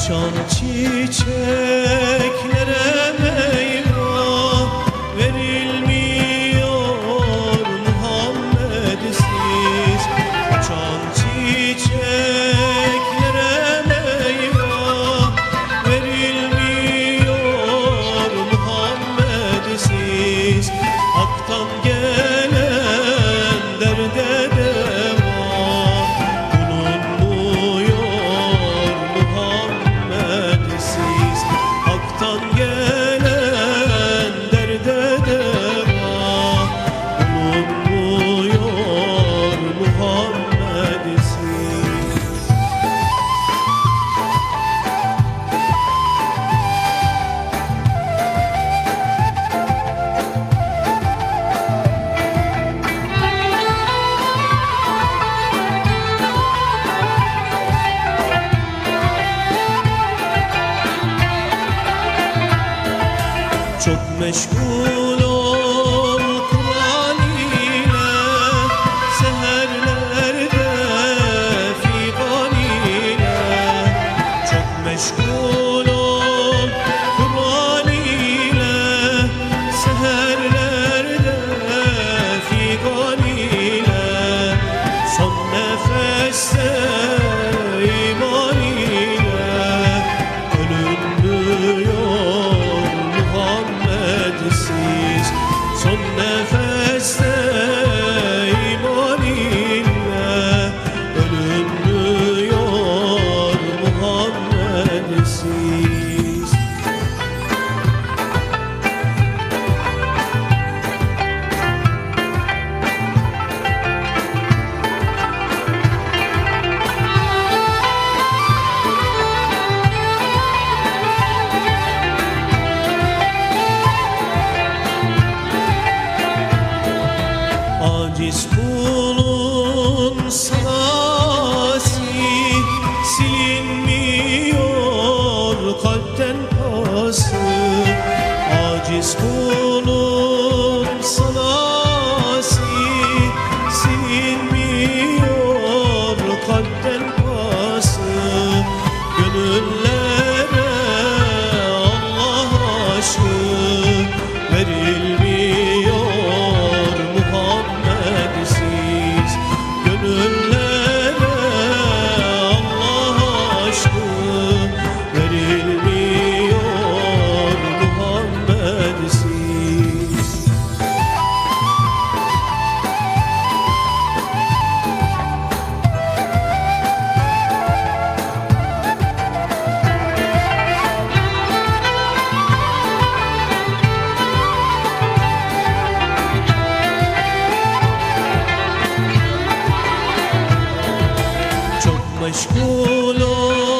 açan çiçek Çok meşgul ol Kur'an ile Seherlerde figan ile. Çok meşgul Biz kulun sasi Silinmiyor kalpten pası Aciz kulun مشغولون